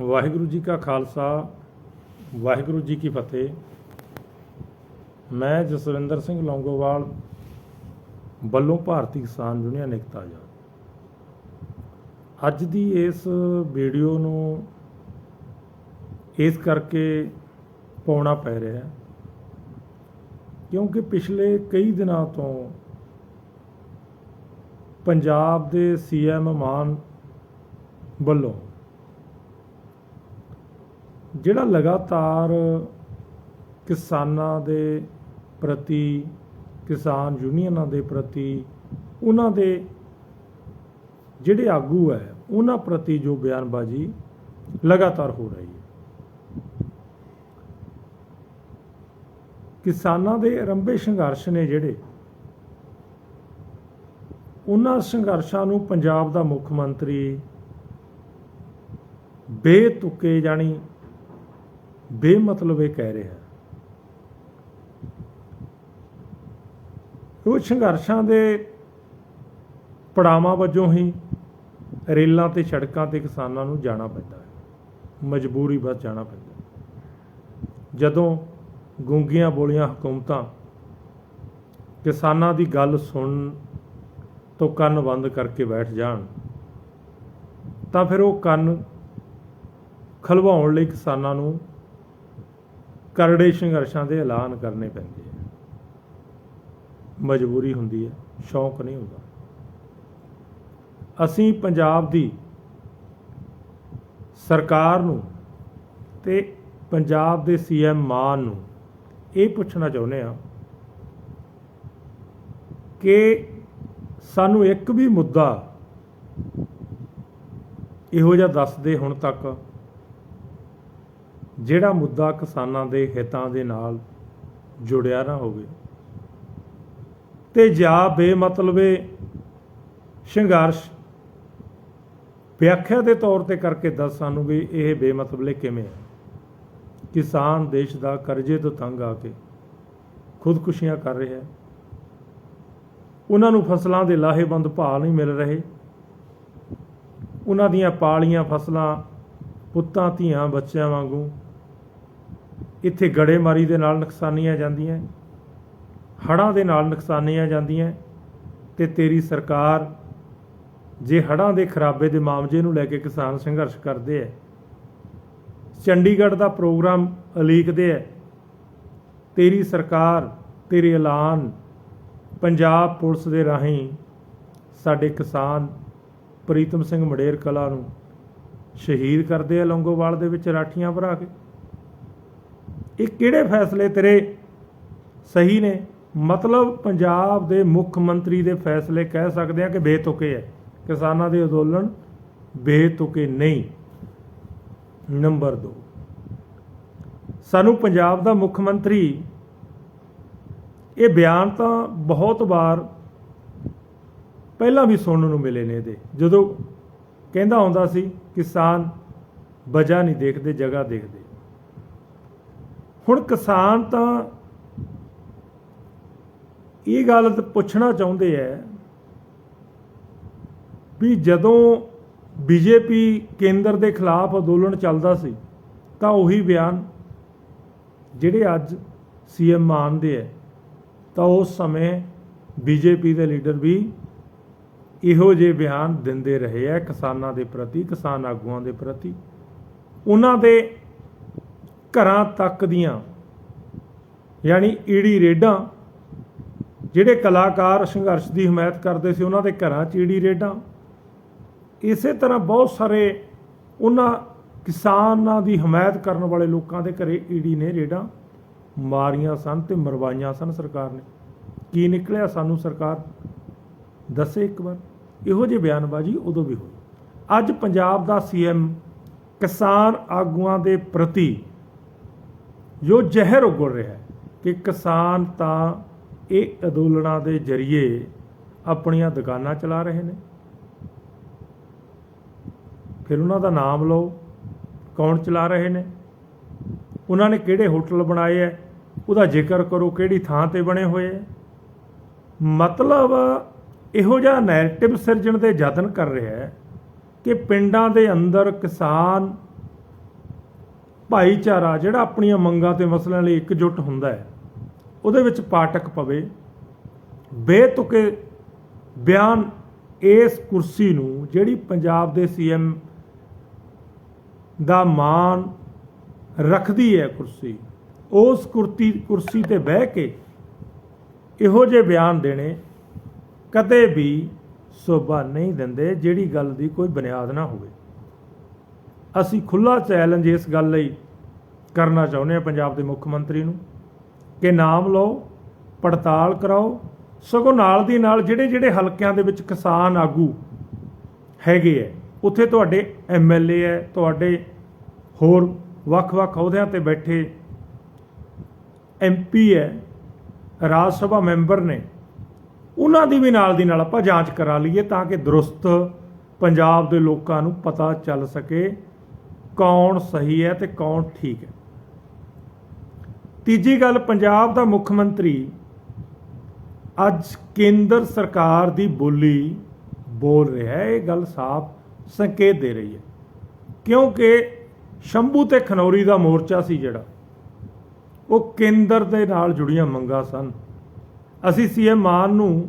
ਵਾਹਿਗੁਰੂ ਜੀ ਕਾ ਖਾਲਸਾ, ਵਾਹਿਗੁਰੂ ਜੀ ਕੀ ਫਤਿਹ। ਮੈਂ ਜਸਵਿੰਦਰ ਸਿੰਘ ਲੌਂਗੋਵਾਲ, ਵੱਲੋਂ ਭਾਰਤੀ ਕਿਸਾਨ ਯੂਨੀਅਨ ਏਕਤਾ ਆਜ਼ਾਦ ਅੱਜ ਦੀ ਇਸ ਵੀਡੀਓ ਨੂੰ ਇਸ ਕਰਕੇ ਪਾਉਣਾ ਪੈ ਰਿਹਾ ਹੈ ਕਿਉਂਕਿ ਪਿਛਲੇ ਕਈ ਦਿਨਾਂ ਤੋਂ ਪੰਜਾਬ ਦੇ ਸੀਐਮ ਮਾਨ ਵੱਲੋਂ ਜਿਹੜਾ ਲਗਾਤਾਰ ਕਿਸਾਨਾਂ ਦੇ ਪ੍ਰਤੀ, ਕਿਸਾਨ ਯੂਨੀਅਨਾਂ ਦੇ ਪ੍ਰਤੀ, ਉਹਨਾਂ ਦੇ ਜਿਹੜੇ ਆਗੂ ਹੈ, ਉਹਨਾਂ ਪ੍ਰਤੀ ਜੋ ਬਿਆਨਬਾਜ਼ੀ ਲਗਾਤਾਰ ਹੋ ਰਹੀ ਹੈ। ਕਿਸਾਨਾਂ ਦੇ ਅਰੰਭੇ ਸੰਘਰਸ਼ ਨੇ ਜਿਹੜੇ, ਉਹਨਾਂ ਸੰਘਰਸ਼ਾਂ ਨੂੰ ਪੰਜਾਬ ਦਾ ਮੁੱਖ ਮੰਤਰੀ ਬੇਤੁਕੇ ਜਾਣੀ ਬੇਮਤਲਬ ਇਹ ਕਹਿ ਰਿਹਾ। ਉਹ ਸੰਘਰਸ਼ਾਂ ਦੇ ਪੜਾਵਾਂ ਵਜੋਂ ਹੀ ਰੇਲਾਂ ਤੇ ਸੜਕਾਂ ਤੇ ਕਿਸਾਨਾਂ ਨੂੰ ਜਾਣਾ ਪੈਂਦਾ ਹੈ। ਮਜਬੂਰੀ ਬਸ ਜਾਣਾ ਪੈਂਦਾ ਜਦੋਂ ਗੁੰਗੀਆਂ ਬੋਲੀਆਂ ਹਕੂਮਤਾਂ ਕਿਸਾਨਾਂ ਦੀ ਗੱਲ ਸੁਣ ਤੋਂ ਕੰਨ ਬੰਦ ਕਰਕੇ ਬੈਠ ਜਾਣ, ਤਾਂ ਫਿਰ ਉਹ ਕੰਨ ਖਲਵਾਉਣ ਲਈ ਕਿਸਾਨਾਂ ਨੂੰ ਕਰੜੇ ਸੰਘਰਸ਼ਾਂ ਦੇ ਐਲਾਨ ਕਰਨੇ ਪੈਂਦੇ ਆ। ਮਜਬੂਰੀ ਹੁੰਦੀ ਹੈ ਸ਼ੌਂਕ ਨਹੀਂ ਹੁੰਦਾ। ਅਸੀਂ ਪੰਜਾਬ ਦੀ ਸਰਕਾਰ ਨੂੰ ਤੇ ਪੰਜਾਬ ਦੇ ਸੀਐਮ ਮਾਨ ਨੂੰ ਇਹ ਪੁੱਛਣਾ ਚਾਹੁੰਦੇ ਆ ਕਿ ਸਾਨੂੰ ਇੱਕ ਵੀ ਮੁੱਦਾ ਇਹੋ ਜਿਹਾ ਦੱਸਦੇ ਹੁਣ ਤੱਕ ਜਿਹੜਾ ਮੁੱਦਾ ਕਿਸਾਨਾਂ ਦੇ ਹਿੱਤਾਂ ਦੇ ਨਾਲ ਜੁੜਿਆ ਨਾ ਹੋਵੇ। ਤੇ ਜਾਂ ਬੇਮਤਲਬੇ ਸੰਘਰਸ਼ ਵਿਆਖਿਆ ਦੇ ਤੌਰ ਤੇ ਕਰਕੇ ਦੱਸ ਸਾਨੂੰ ਵੀ ਇਹ ਬੇਮਤਲਬੇ ਕਿਵੇਂ ਹੈ ਕਿਸਾਨ ਦੇਸ਼ ਦਾ ਕਰਜ਼ੇ ਤੋਂ ਤੰਗ ਆ ਕੇ ਖੁਦਕੁਸ਼ੀਆਂ ਕਰ ਰਿਹਾ ਹੈ। ਉਹਨਾਂ ਨੂੰ ਫਸਲਾਂ ਦੇ ਲਾਹੇਬੰਦ ਭਾਅ ਨਹੀਂ ਮਿਲ ਰਹੇ। ਉਹਨਾਂ ਦੀਆਂ ਪਾਲੀਆਂ ਫਸਲਾਂ ਪੁੱਤਾਂ, ਧੀਆਂ, ਬੱਚਿਆਂ ਵਾਂਗੂ ਇੱਥੇ ਗੜੇਮਾਰੀ ਦੇ ਨਾਲ ਨੁਕਸਾਨੀਆਂ ਜਾਂਦੀਆਂ, ਹੜ੍ਹਾਂ ਦੇ ਨਾਲ ਨੁਕਸਾਨੀਆਂ ਜਾਂਦੀਆਂ, ਤੇ ਤੇਰੀ ਸਰਕਾਰ ਜੇ ਹੜ੍ਹਾਂ ਦੇ ਖਰਾਬੇ ਦੇ ਮਾਮਲੇ ਨੂੰ ਲੈ ਕੇ ਕਿਸਾਨ ਸੰਘਰਸ਼ ਕਰਦੇ ਐ ਚੰਡੀਗੜ੍ਹ ਦਾ ਪ੍ਰੋਗਰਾਮ ਉਲੀਕਦੇ ਐ ਤੇਰੀ ਸਰਕਾਰ, ਤੇਰੇ ਐਲਾਨ ਪੰਜਾਬ ਪੁਲਿਸ ਦੇ ਰਾਹੀਂ ਸਾਡੇ ਕਿਸਾਨ ਪ੍ਰੀਤਮ ਸਿੰਘ ਮੜੇਰ ਕਲਾ ਨੂੰ ਸ਼ਹੀਦ ਕਰਦੇ ਆ ਲੰਗੋਵਾਲ ਦੇ ਵਿੱਚ ਰਾਠੀਆਂ ਭਰਾ ਕੇ। ਇਹ ਕਿਹੜੇ ਫੈਸਲੇ ਤੇਰੇ ਸਹੀ ਨੇ? ਮਤਲਬ ਪੰਜਾਬ ਦੇ ਮੁੱਖ ਮੰਤਰੀ ਦੇ ਫੈਸਲੇ ਕਹਿ ਸਕਦੇ ਆ ਕਿ ਬੇਤੁਕੇ ਹੈ ਕਿਸਾਨਾਂ ਦੇ ਅੰਦੋਲਨ ਬੇਤੁਕੇ ਨਹੀਂ। ਨੰਬਰ 2 ਸਾਨੂੰ ਪੰਜਾਬ ਦਾ ਮੁੱਖ ਮੰਤਰੀ, ਇਹ ਬਿਆਨ ਤਾਂ ਬਹੁਤ ਵਾਰ ਪਹਿਲਾਂ ਵੀ ਸੁਣਨ ਨੂੰ ਮਿਲੇ ਨੇ ਇਹਦੇ। ਜਦੋਂ ਕਹਿੰਦਾ ਹੁੰਦਾ ਸੀ, ਕਿਸਾਨ ਵਜ੍ਹਾ ਨਹੀਂ ਦੇਖਦੇ, ਜਗ੍ਹਾ ਦੇਖਦੇ। ਹੁਣ ਕਿਸਾਨ ਤਾਂ ਇਹ ਗੱਲ ਪੁੱਛਣਾ ਚਾਹੁੰਦੇ ਐ ਵੀ ਜਦੋਂ ਬੀਜੇਪੀ ਕੇਂਦਰ ਦੇ ਖਿਲਾਫ ਅੰਦੋਲਨ ਚੱਲਦਾ ਸੀ, ਤਾਂ ਉਹੀ ਬਿਆਨ ਜਿਹੜੇ ਅੱਜ ਸੀਐਮ ਮਾਨ ਦੇ ਐ, ਤਾਂ ਉਸ ਸਮੇਂ ਬੀਜੇਪੀ ਦੇ ਲੀਡਰ ਵੀ ਇਹੋ ਜਿਹੇ ਬਿਆਨ ਦਿੰਦੇ ਰਹੇ ਆ ਕਿਸਾਨਾਂ ਦੇ ਪ੍ਰਤੀ, ਕਿਸਾਨ ਆਗੂਆਂ ਦੇ ਪ੍ਰਤੀ। ਉਹਨਾਂ ਦੇ ਘਰਾਂ ਤੱਕ ਦੀਆਂ, ਯਾਨੀ ਈੜੀ ਰੇਡਾਂ, ਜਿਹੜੇ ਕਲਾਕਾਰ ਸੰਘਰਸ਼ ਦੀ ਹਮਾਇਤ ਕਰਦੇ ਸੀ, ਉਹਨਾਂ ਦੇ ਘਰਾਂ 'ਚ ਈੜੀ ਰੇਡਾਂ। ਇਸੇ ਤਰ੍ਹਾਂ ਬਹੁਤ ਸਾਰੇ ਉਹਨਾਂ ਕਿਸਾਨਾਂ ਦੀ ਹਮਾਇਤ ਕਰਨ ਵਾਲੇ ਲੋਕਾਂ ਦੇ ਘਰੇ ਈੜੀ ਨੇ ਰੇਡਾਂ ਮਾਰੀਆਂ ਸਨ ਤੇ ਮਰਵਾਈਆਂ ਸਨ ਸਰਕਾਰ ਨੇ। ਕੀ ਨਿਕਲਿਆ ਸਾਨੂੰ ਸਰਕਾਰ? ਦੱਸੇ ਇੱਕ ਵਾਰ। ਇਹੋ ਜਿਹੀ ਬਿਆਨਬਾਜ਼ੀ ਉਦੋਂ ਵੀ ਹੋਈ। ਅੱਜ ਪੰਜਾਬ ਦਾ ਸੀਐਮ ਕਿਸਾਨ ਆਗੂਆਂ ਦੇ ਪ੍ਰਤੀ ਜੋ ਜ਼ਹਿਰ ਉਗੜ ਰਿਹਾ ਹੈ ਕਿ ਕਿਸਾਨ ਤਾਂ ਇਹ ਅੰਦੋਲਨਾਂ ਦੇ ਜ਼ਰੀਏ ਆਪਣੀਆਂ ਦੁਕਾਨਾਂ ਚਲਾ ਰਹੇ ਨੇ। ਫਿਰ ਉਹਨਾਂ ਦਾ ਨਾਮ ਲਓ, ਕੌਣ ਚਲਾ ਰਹੇ ਨੇ? ਉਹਨਾਂ ਨੇ ਕਿਹੜੇ ਹੋਟਲ ਬਣਾਏ ਐ? ਉਹਦਾ ਜ਼ਿਕਰ ਕਰੋ ਕਿਹੜੀ ਥਾਂ ਤੇ ਬਣੇ ਹੋਏ ਐ। ਮਤਲਬ ਇਹੋ ਜਿਹਾ ਨੈਰੇਟਿਵ ਸਿਰਜਣ ਦੇ ਯਤਨ ਕਰ ਰਿਹਾ ਹੈ ਕਿ ਪਿੰਡਾਂ ਦੇ ਅੰਦਰ ਕਿਸਾਨ ਭਾਈਚਾਰਾ ਜਿਹੜਾ ਆਪਣੀਆਂ ਮੰਗਾਂ ਤੇ ਮਸਲਿਆਂ ਲਈ ਇਕਜੁੱਟ ਹੁੰਦਾ ਹੈ, ਉਹਦੇ ਵਿੱਚ ਪਾਟਕ ਪਵੇ। ਬੇਤੁਕੇ ਬਿਆਨ ਇਸ ਕੁਰਸੀ ਨੂੰ ਜਿਹੜੀ ਪੰਜਾਬ ਦੇ ਸੀਐਮ ਦਾ ਮਾਣ ਰੱਖਦੀ ਹੈ ਕੁਰਸੀ, ਉਸ ਕੁਰਤੀ, ਕੁਰਸੀ ਤੇ ਬਹਿ ਕੇ ਇਹੋ ਜਿਹੇ ਬਿਆਨ ਦੇਣੇ ਕਦੇ ਵੀ ਸੋਭਾ ਨਹੀਂ ਦਿੰਦੇ, ਜਿਹੜੀ ਗੱਲ ਦੀ ਕੋਈ ਬੁਨਿਆਦ ਨਾ ਹੋਵੇ। ਅਸੀਂ ਖੁੱਲਾ ਚੈਲੰਜ ਇਸ ਗੱਲ ਲਈ ਕਰਨਾ ਚਾਹੁੰਦੇ ਹਾਂ ਪੰਜਾਬ ਦੇ ਮੁੱਖ ਮੰਤਰੀ ਨੂੰ ਕਿ ਨਾਮ ਲਓ, ਪੜਤਾਲ ਕਰਾਓ, ਸਗੋਂ ਨਾਲ ਦੀ ਨਾਲ ਜਿਹੜੇ ਜਿਹੜੇ ਹਲਕਿਆਂ ਦੇ ਵਿੱਚ ਕਿਸਾਨ ਆਗੂ ਹੈਗੇ ਐ ਉੱਥੇ ਤੁਹਾਡੇ ਐਮਐਲਏ ਐ ਤੁਹਾਡੇ ਹੋਰ ਵੱਖ-ਵੱਖ ਅਹੁਦਿਆਂ ਤੇ ਬੈਠੇ ਐਮਪੀ ਐ ਰਾਜ ਸਭਾ ਮੈਂਬਰ ਨੇ, ਉਹਨਾਂ ਦੀ ਵੀ ਨਾਲ ਦੀ ਨਾਲ ਆਪਾਂ ਜਾਂਚ ਕਰਾ ਲਈਏ ਤਾਂ ਕਿ ਦਰੁਸਤ ਪੰਜਾਬ ਦੇ ਲੋਕਾਂ ਨੂੰ ਪਤਾ ਚੱਲ ਸਕੇ ਕੌਣ ਸਹੀ ਹੈ ਤੇ ਕੌਣ ਠੀਕ ਹੈ। ਤੀਜੀ ਗੱਲ, ਪੰਜਾਬ ਦਾ ਮੁੱਖ ਮੰਤਰੀ, ਅੱਜ ਕੇਂਦਰ ਸਰਕਾਰ ਦੀ ਬੋਲੀ ਬੋਲ ਰਿਹਾ ਹੈ, ਇਹ ਗੱਲ ਸਾਫ਼ ਸੰਕੇਤ ਦੇ ਰਹੀ ਹੈ। ਕਿਉਂਕਿ ਸ਼ੰਭੂ ਤੇ ਖਨੌਰੀ ਦਾ ਮੋਰਚਾ ਸੀ ਜਿਹੜਾ, ਉਹ ਕੇਂਦਰ ਦੇ ਨਾਲ ਜੁੜੀਆਂ ਮੰਗਾਂ ਸਨ। ਅਸੀਂ ਸੀਐਮ ਮਾਨ ਨੂੰ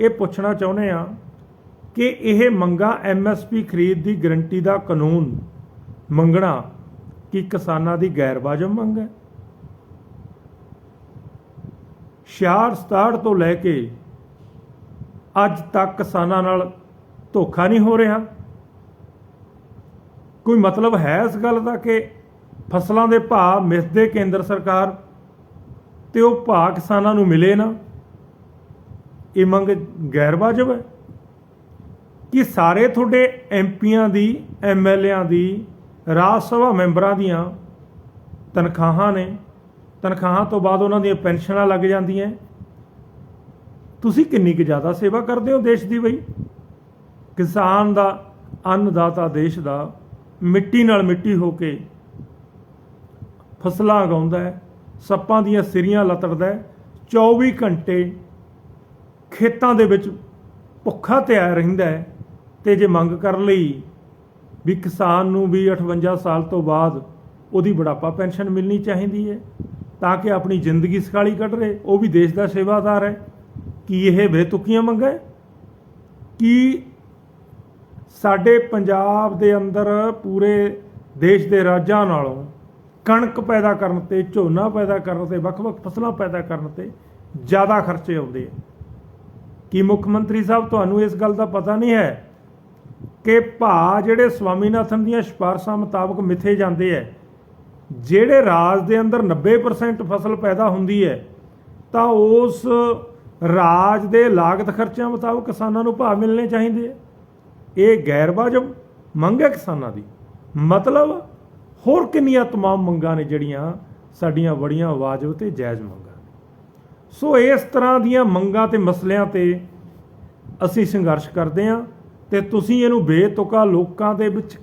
ਇਹ ਪੁੱਛਣਾ ਚਾਹੁੰਦੇ ਹਾਂ ਕਿ ਇਹ ਮੰਗਾਂ ਐਮਐਸਪੀ ਖਰੀਦ ਦੀ ਗਰੰਟੀ ਦਾ ਕਾਨੂੰਨ ਮੰਗਣਾ ਕਿ ਕਿਸਾਨਾਂ ਦੀ ਗੈਰ ਵਾਜਬ ਮੰਗ ਹੈ? 66 67 ਤੋਂ ਲੈ ਕੇ ਅੱਜ ਤੱਕ ਕਿਸਾਨਾਂ ਨਾਲ ਧੋਖਾ ਨਹੀਂ ਹੋ ਰਿਹਾ। ਕੋਈ ਮਤਲਬ ਹੈ ਇਸ ਗੱਲ ਦਾ ਕਿ ਫਸਲਾਂ ਦੇ ਭਾਅ ਮਿਸਦੇ ਕੇਂਦਰ ਸਰਕਾਰ ਤੇ ਉਹ ਭਾਅ ਕਿਸਾਨਾਂ ਨੂੰ ਮਿਲੇ ਨਾ? ਇਹ ਮੰਗ ਗੈਰ ਵਾਜਬ ਹੈ? ਕਿ ਸਾਰੇ ਤੁਹਾਡੇ ਐਮਪੀਆਂ ਦੀ ਐਮਐਲਏਆਂ ਦੀ, ਰਾਜ ਸਭਾ ਮੈਂਬਰਾਂ ਦੀਆਂ ਤਨਖਾਹਾਂ ਨੇ ਤਨਖਾਹਾਂ ਤੋਂ ਬਾਅਦ ਉਹਨਾਂ ਦੀਆਂ ਪੈਨਸ਼ਨਾਂ ਲੱਗ ਜਾਂਦੀਆਂ ਤੁਸੀਂ ਕਿੰਨੀ ਕੁ ਜ਼ਿਆਦਾ ਸੇਵਾ ਕਰਦੇ ਹੋ ਦੇਸ਼ ਦੀ ਬਈ? ਕਿਸਾਨ ਦਾ, ਅੰਨਦਾਤਾ ਦੇਸ਼ ਦਾ ਮਿੱਟੀ ਨਾਲ ਮਿੱਟੀ ਹੋ ਕੇ ਫਸਲਾਂ ਉਗਾਉਂਦਾ ਹੈ, ਸੱਪਾਂ ਦੀਆਂ ਸਿਰੀਆਂ ਲਤੜਦਾ ਹੈ 24 ਘੰਟੇ ਖੇਤਾਂ ਦੇ ਵਿੱਚ ਭੁੱਖਾ ਤਿਆਰ ਰਹਿੰਦਾ ਹੈ ਤੇ ਜੇ ਮੰਗ ਕਰ ਲਈ ਵੀ ਕਿਸਾਨ ਨੂੰ ਵੀ 58 ਸਾਲ ਤੋਂ ਬਾਅਦ ਉਹਦੀ ਬੁਢਾਪਾ ਪੈਨਸ਼ਨ ਮਿਲਣੀ ਚਾਹੀਦੀ ਹੈ ਤਾਂ ਕਿ ਆਪਣੀ ਜ਼ਿੰਦਗੀ ਸਖਾਲੀ ਕੱਢ ਰਹੇ, ਉਹ ਵੀ ਦੇਸ਼ ਦਾ ਸੇਵਾਦਾਰ ਹੈ। ਕੀ ਇਹ ਬੇਤੁਕੀਆਂ ਮੰਗਾਂ? ਕੀ ਸਾਡੇ ਪੰਜਾਬ ਦੇ ਅੰਦਰ ਪੂਰੇ ਦੇਸ਼ ਦੇ ਰਾਜਾਂ ਨਾਲੋਂ ਕਣਕ ਪੈਦਾ ਕਰਨ ਤੇ, ਝੋਨਾ ਪੈਦਾ ਕਰਨ ਤੇ, ਵੱਖ-ਵੱਖ ਫਸਲਾਂ ਪੈਦਾ ਕਰਨ ਤੇ ਜ਼ਿਆਦਾ ਖਰਚੇ ਆਉਂਦੇ ਆ? ਕੀ ਮੁੱਖ ਮੰਤਰੀ ਸਾਹਿਬ, ਤੁਹਾਨੂੰ ਇਸ ਗੱਲ ਦਾ ਪਤਾ ਨਹੀਂ ਹੈ ਕਿ ਭਾ ਜਿਹੜੇ ਸਵਾਮੀਨਾਥਨ ਦੀਆਂ ਸਿਫਾਰਸ਼ਾਂ ਮੁਤਾਬਕ ਮਿੱਥੇ ਜਾਂਦੇ ਐ ਜਿਹੜੇ ਰਾਜ ਦੇ ਅੰਦਰ 90% ਫਸਲ ਪੈਦਾ ਹੁੰਦੀ ਹੈ, ਤਾਂ ਉਸ ਰਾਜ ਦੇ ਲਾਗਤ ਖਰਚਿਆਂ ਮੁਤਾਬਕ ਕਿਸਾਨਾਂ ਨੂੰ ਭਾਅ ਮਿਲਣੇ ਚਾਹੀਦੇ ਆ। ਇਹ ਗੈਰ ਵਾਜਬ ਮੰਗ ਹੈ ਕਿਸਾਨਾਂ ਦੀ। ਮਤਲਬ ਹੋਰ ਕਿੰਨੀਆਂ ਤਮਾਮ ਮੰਗਾਂ ਨੇ ਜਿਹੜੀਆਂ ਸਾਡੀਆਂ ਬੜੀਆਂ ਵਾਜਬ ਤੇ ਜਾਇਜ਼ ਮੰਗਾਂ ਸੋ ਇਸ ਤਰ੍ਹਾਂ ਦੀਆਂ ਮੰਗਾਂ ਤੇ ਮਸਲਿਆਂ ਤੇ ਅਸੀਂ ਸੰਘਰਸ਼ ਕਰਦੇ ਹਾਂ ਤੇ ਤੁਸੀਂ ਇਹਨੂੰ ਬੇਤੁਕਾ ਲੋਕਾਂ ਦੇ ਵਿੱਚ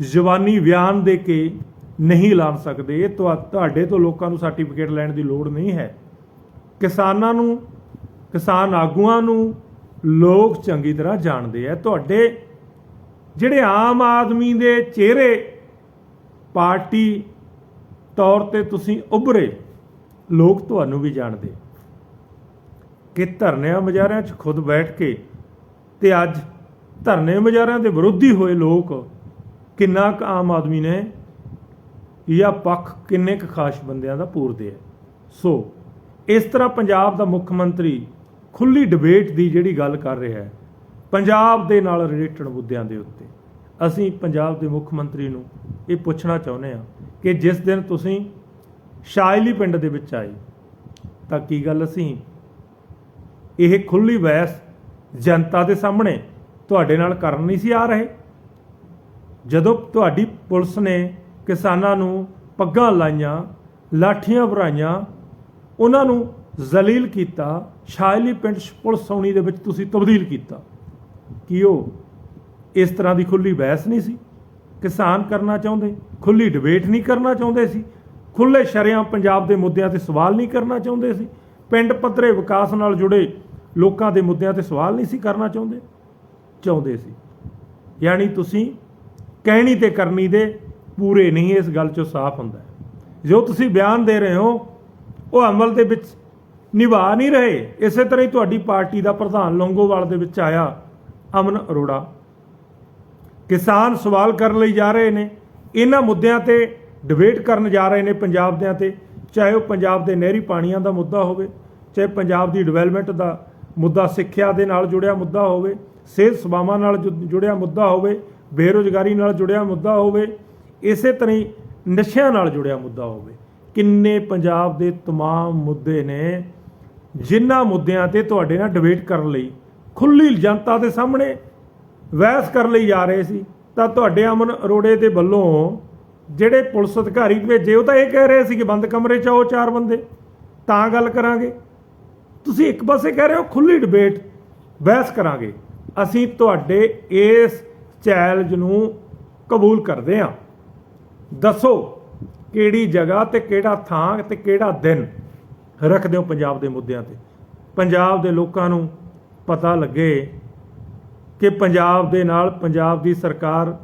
ਜ਼ਬਾਨੀ ਬਿਆਨ ਦੇ ਕੇ ਨਹੀਂ ਲਾ ਸਕਦੇ। ਇਹ ਤੁਹਾ- ਤੁਹਾਡੇ ਤੋਂ ਲੋਕਾਂ ਨੂੰ ਸਰਟੀਫਿਕੇਟ ਲੈਣ ਦੀ ਲੋੜ ਨਹੀਂ ਹੈ। ਕਿਸਾਨਾਂ ਨੂੰ, ਕਿਸਾਨ ਆਗੂਆਂ ਨੂੰ ਲੋਕ ਚੰਗੀ ਤਰ੍ਹਾਂ ਜਾਣਦੇ ਆ। ਤੁਹਾਡੇ ਜਿਹੜੇ ਆਮ ਆਦਮੀ ਦੇ ਚਿਹਰੇ ਪਾਰਟੀ ਤੌਰ ਤੇ ਤੁਸੀਂ ਉਭਰੇ, ਲੋਕ ਤੁਹਾਨੂੰ ਵੀ ਜਾਣਦੇ। ਕਿ ਧਰਨਿਆਂ ਮੁਜ਼ਾਹਰਿਆਂ 'ਚ ਖੁਦ ਬੈਠ ਕੇ ਤੇ ਅੱਜ ਧਰਨੇ ਮੁਜ਼ਾਹਰਿਆਂ ਦੇ ਵਿਰੋਧੀ ਹੋਏ ਲੋਕ ਕਿੰਨਾ ਕੁ ਆਮ ਆਦਮੀ ਨੇ ਜਾਂ ਪੱਖ ਕਿੰਨੇ ਕੁ ਖਾਸ ਬੰਦਿਆਂ ਦਾ ਪੂਰਦੇ ਆ ਸੋ, ਇਸ ਤਰ੍ਹਾਂ ਪੰਜਾਬ ਦਾ ਮੁੱਖ ਮੰਤਰੀ ਖੁੱਲੀ ਡਿਬੇਟ ਦੀ ਜਿਹੜੀ ਗੱਲ ਕਰ ਰਿਹਾ ਹੈ, ਪੰਜਾਬ ਦੇ ਨਾਲ ਰਿਲੇਟਡ ਮੁੱਦਿਆਂ ਦੇ ਉੱਤੇ, ਅਸੀਂ ਪੰਜਾਬ ਦੇ ਮੁੱਖ ਮੰਤਰੀ ਨੂੰ ਇਹ ਪੁੱਛਣਾ ਚਾਹੁੰਦੇ ਹਾਂ ਕਿ ਜਿਸ ਦਿਨ ਤੁਸੀਂ ਸ਼ਾਇਲੀ ਪਿੰਡ ਦੇ ਵਿੱਚ ਆਏ, ਤਾਂ ਕੀ ਗੱਲ ਅਸੀਂ ਇਹ ਖੁੱਲੀ ਬਹਿਸ ਜਨਤਾ ਦੇ ਸਾਹਮਣੇ ਤੁਹਾਡੇ ਨਾਲ ਕਰਨ ਨਹੀਂ ਸੀ ਆ ਰਹੇ? ਜਦੋਂ ਤੁਹਾਡੀ ਪੁਲਿਸ ਨੇ ਕਿਸਾਨਾਂ ਨੂੰ ਪੱਗਾਂ ਲਾਈਆਂ, ਲਾਠੀਆਂ ਭਰਾਈਆਂ ਉਹਨਾਂ ਨੂੰ ਜ਼ਲੀਲ ਕੀਤਾ। ਸ਼ਾਇਲੀ ਪਿੰਡ ਪੁਲਿਸ ਸੌਣੀ ਦੇ ਵਿੱਚ ਤੁਸੀਂ ਤਬਦੀਲ ਕੀਤਾ। ਕਿ ਉਹ ਇਸ ਤਰ੍ਹਾਂ ਦੀ ਖੁੱਲੀ ਬਹਿਸ ਨਹੀਂ ਸੀ? ਕਿਸਾਨ ਕਰਨਾ ਚਾਹੁੰਦੇ ਖੁੱਲੀ ਡਿਬੇਟ ਨਹੀਂ ਕਰਨਾ ਚਾਹੁੰਦੇ ਸੀ? ਖੁੱਲੇ ਸ਼ਰਿਆਂ ਪੰਜਾਬ ਦੇ ਮੁੱਦਿਆਂ ਤੇ ਸਵਾਲ ਨਹੀਂ ਕਰਨਾ ਚਾਹੁੰਦੇ ਸੀ? ਪਿੰਡ ਪੱਧਰੇ ਵਿਕਾਸ ਨਾਲ ਜੁੜੇ ਲੋਕਾਂ ਦੇ ਮੁੱਦਿਆਂ ਤੇ ਸਵਾਲ ਨਹੀਂ ਸੀ ਕਰਨਾ ਚਾਹੁੰਦੇ? ਚਾਹੁੰਦੇ ਸੀ। ਯਾਨੀ ਤੁਸੀਂ ਕਹਿਣੀ ਤੇ ਕਰਨੀ ਦੇ ਪੂਰੇ ਨਹੀਂ ਇਸ ਗੱਲ 'ਚੋਂ ਸਾਫ਼ ਹੁੰਦਾ। ਜੋ ਤੁਸੀਂ ਬਿਆਨ ਦੇ ਰਹੇ ਹੋ, ਉਹ ਅਮਲ ਦੇ ਵਿੱਚ ਨਿਭਾ ਨਹੀਂ ਰਹੇ। ਇਸੇ ਤਰ੍ਹਾਂ ਹੀ ਤੁਹਾਡੀ ਪਾਰਟੀ ਦਾ ਪ੍ਰਧਾਨ ਲੌਂਗੋਵਾਲ ਦੇ ਵਿੱਚ ਆਇਆ ਅਮਨ ਅਰੋੜਾ। ਕਿਸਾਨ ਸਵਾਲ ਕਰਨ ਲਈ ਜਾ ਰਹੇ ਨੇ। ਇਹਨਾਂ ਮੁੱਦਿਆਂ ਤੇ ਡਿਬੇਟ ਕਰਨ ਜਾ ਰਹੇ ਨੇ ਪੰਜਾਬ ਦਿਆਂ ਤੇ। ਚਾਹੇ ਉਹ ਪੰਜਾਬ ਦੇ ਨਹਿਰੀ ਪਾਣੀਆਂ ਦਾ ਮੁੱਦਾ ਹੋਵੇ, ਚਾਹੇ ਪੰਜਾਬ ਦੀ ਡਿਵੈਲਪਮੈਂਟ ਦਾ ਮੁੱਦਾ, ਸਿੱਖਿਆ ਦੇ ਨਾਲ ਜੁੜਿਆ ਮੁੱਦਾ ਹੋਵੇ, ਸਿਹਤ ਸੇਵਾਵਾਂ ਨਾਲ ਜੁ- ਜੁੜਿਆ ਮੁੱਦਾ ਹੋਵੇ, ਬੇਰੁਜ਼ਗਾਰੀ ਨਾਲ ਜੁੜਿਆ ਮੁੱਦਾ ਹੋਵੇ ਇਸੇ ਤਰ੍ਹਾਂ ਹੀ ਨਸ਼ਿਆਂ ਨਾਲ ਜੁੜਿਆ ਮੁੱਦਾ ਹੋਵੇ ਕਿੰਨੇ ਪੰਜਾਬ ਦੇ तमाम ਮੁੱਦੇ ਨੇ ਜਿਨ੍ਹਾਂ ਮੁੱਦਿਆਂ ਤੇ ਤੁਹਾਡੇ ਨਾਲ ਡਿਬੇਟ ਕਰਨ ਲਈ ਖੁੱਲੀ ਜਨਤਾ ਦੇ ਸਾਹਮਣੇ ਬਹਿਸ ਕਰਨ ਲਈ ਜਾ ਰਹੇ ਸੀ ਤਾਂ ਤੁਹਾਡੇ ਅਮਨ ਅਰੋੜੇ ਦੇ ਵੱਲੋਂ ਜਿਹੜੇ ਪੁਲਿਸ ਅਧਿਕਾਰੀ ਭੇਜੇ ਉਹ ਤਾਂ ਇਹ ਕਹਿ ਰਹੇ ਸੀ ਕਿ ਬੰਦ ਕਮਰੇ 'ਚ ਆਓ ਚਾਰ ਬੰਦੇ ਤਾਂ ਗੱਲ ਕਰਾਂਗੇ ਤੁਸੀਂ ਇੱਕ ਪਾਸੇ ਕਹਿ ਰਹੇ ਹੋ ਖੁੱਲੀ ਡਿਬੇਟ ਬਹਿਸ ਕਰਾਂਗੇ ਅਸੀਂ ਤੁਹਾਡੇ ਇਸ ਚੈਲੰਜ ਨੂੰ ਕਬੂਲ ਕਰਦੇ ਹਾਂ ਦੱਸੋ ਕਿਹੜੀ ਜਗ੍ਹਾ ਤੇ ਕਿਹੜਾ ਥਾਂ ਤੇ ਕਿਹੜਾ ਦਿਨ ਰੱਖਦੇ ਹੋ ਪੰਜਾਬ ਦੇ ਮੁੱਦਿਆਂ ਤੇ। ਪੰਜਾਬ ਦੇ ਲੋਕਾਂ ਨੂੰ ਪਤਾ ਲੱਗੇ ਕਿ ਪੰਜਾਬ ਦੇ ਨਾਲ ਪੰਜਾਬ ਦੀ ਸਰਕਾਰ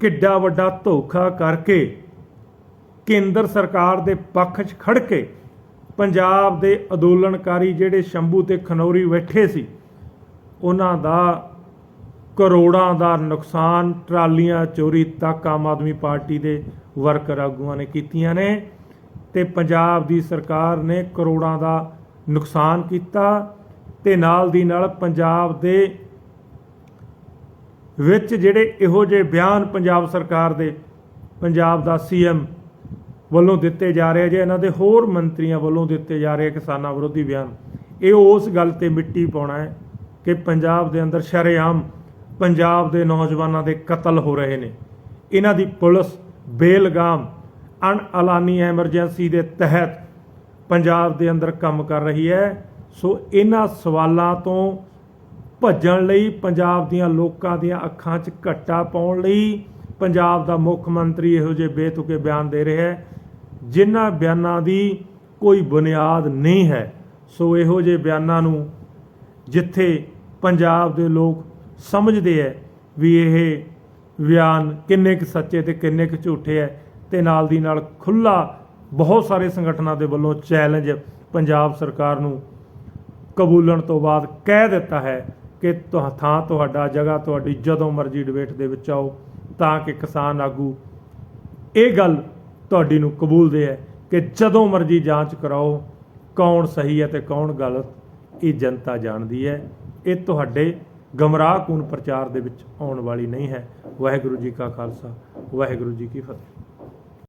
ਕਿੱਡਾ ਵੱਡਾ ਧੋਖਾ ਕਰਕੇ ਕੇਂਦਰ ਸਰਕਾਰ ਦੇ ਪੱਖ 'ਚ ਖੜ ਕੇ ਪੰਜਾਬ ਦੇ ਅੰਦੋਲਨਕਾਰੀ ਜਿਹੜੇ ਸ਼ੰਭੂ ਤੇ ਖਨੌਰੀ ਬੈਠੇ ਸੀ, ਉਹਨਾਂ ਦਾ ਕਰੋੜਾਂ ਦਾ ਨੁਕਸਾਨ ਟਰਾਲੀਆਂ, ਚੋਰੀ ਤੱਕ ਆਮ ਆਦਮੀ ਪਾਰਟੀ ਦੇ ਵਰਕਰ ਆਗੂਆਂ ਨੇ ਕੀਤੀਆਂ ਨੇ ਤੇ ਪੰਜਾਬ ਦੀ ਸਰਕਾਰ ਨੇ ਕਰੋੜਾਂ ਦਾ ਨੁਕਸਾਨ ਕੀਤਾ ਤੇ ਨਾਲ ਦੀ ਨਾਲ ਪੰਜਾਬ ਦੇ ਵਿੱਚ ਜਿਹੜੇ ਇਹੋ ਜਿਹੇ ਬਿਆਨ ਪੰਜਾਬ ਸਰਕਾਰ ਦੇ, ਪੰਜਾਬ ਦਾ ਸੀਐਮ ਵੱਲੋਂ ਦਿੱਤੇ ਜਾ ਰਹੇ ਜੇ ਇਹਨਾਂ ਦੇ ਹੋਰ ਮੰਤਰੀਆਂ ਵੱਲੋਂ ਦਿੱਤੇ ਜਾ ਰਹੇ ਕਿਸਾਨਾਂ ਵਿਰੋਧੀ ਬਿਆਨ, ਇਹ ਉਸ ਗੱਲ ਤੇ ਮਿੱਟੀ ਪਾਉਣਾ ਹੈ ਕਿ ਪੰਜਾਬ ਦੇ ਅੰਦਰ ਸ਼ਰੇਆਮ ਪੰਜਾਬ ਦੇ ਨੌਜਵਾਨਾਂ ਦੇ ਕਤਲ ਹੋ ਰਹੇ ਨੇ। ਇਹਨਾਂ ਦੀ ਪੁਲਿਸ ਬੇਲਗਾਮ ਅਣਅਲਾਨੀ ਐਮਰਜੈਂਸੀ ਦੇ ਤਹਿਤ ਪੰਜਾਬ ਦੇ ਅੰਦਰ ਕੰਮ ਕਰ ਰਹੀ ਹੈ। ਸੋ ਇਹਨਾਂ ਸਵਾਲਾਂ ਤੋਂ ਭੱਜਣ ਲਈ, ਪੰਜਾਬ ਦੀਆਂ ਲੋਕਾਂ ਦੀਆਂ ਅੱਖਾਂ 'ਚ ਘੱਟਾ ਪਾਉਣ ਲਈ ਪੰਜਾਬ ਦਾ ਮੁੱਖ ਮੰਤਰੀ ਇਹੋ ਜਿਹੇ ਬੇਤੁਕੇ ਬਿਆਨ ਦੇ ਰਿਹਾ ਹੈ, ਜਿਨ੍ਹਾਂ ਬਿਆਨਾਂ ਦੀ ਕੋਈ ਬੁਨਿਆਦ ਨਹੀਂ ਹੈ। ਸੋ ਇਹੋ ਜਿਹੇ ਬਿਆਨਾਂ ਨੂੰ ਜਿੱਥੇ ਪੰਜਾਬ ਦੇ ਲੋਕ ਸਮਝਦੇ ਹੈ ਵੀ ਇਹ ਬਿਆਨ ਕਿੰਨੇ ਕੁ ਸੱਚੇ ਤੇ ਕਿੰਨੇ ਕੁ ਝੂਠੇ ਹੈ ਤੇ ਨਾਲ ਦੀ ਨਾਲ ਖੁੱਲਾ ਬਹੁਤ ਸਾਰੇ ਸੰਗਠਨਾਂ ਦੇ ਵੱਲੋਂ ਚੈਲੰਜ ਪੰਜਾਬ ਸਰਕਾਰ ਨੂੰ ਕਬੂਲਣ ਤੋਂ ਬਾਅਦ ਕਹਿ ਦਿੱਤਾ ਹੈ ਕਿ ਤੁਹ, ਥਾਂ ਤੁਹਾਡਾ, ਜਗ੍ਹਾ ਤੁਹਾਡੀ ਜਦੋਂ ਮਰਜ਼ੀ ਡਿਬੇਟ ਦੇ ਵਿੱਚ ਆਓ ਤਾਂ ਕਿ ਕਿਸਾਨ ਆਗੂ ਇਹ ਗੱਲ ਤੁਹਾਡੀ ਨੂੰ ਕਬੂਲਦੇ ਹੈ ਕਿ ਜਦੋਂ ਮਰਜ਼ੀ ਜਾਂਚ ਕਰਾਓ ਕੌਣ ਸਹੀ ਹੈ ਤੇ ਕੌਣ ਗਲਤ, ਇਹ ਜਨਤਾ ਜਾਣਦੀ ਹੈ ਇਹ ਤੁਹਾਡੇ ਗਮਰਾਹ ਕੂਨ ਪ੍ਰਚਾਰ ਦੇ ਵਿੱਚ ਆਉਣ ਵਾਲੀ ਨਹੀਂ ਹੈ। ਵਾਹਿਗੁਰੂ ਜੀ ਕਾ ਖਾਲਸਾ, ਵਾਹਿਗੁਰੂ ਜੀ ਕੀ ਫਤਿਹ।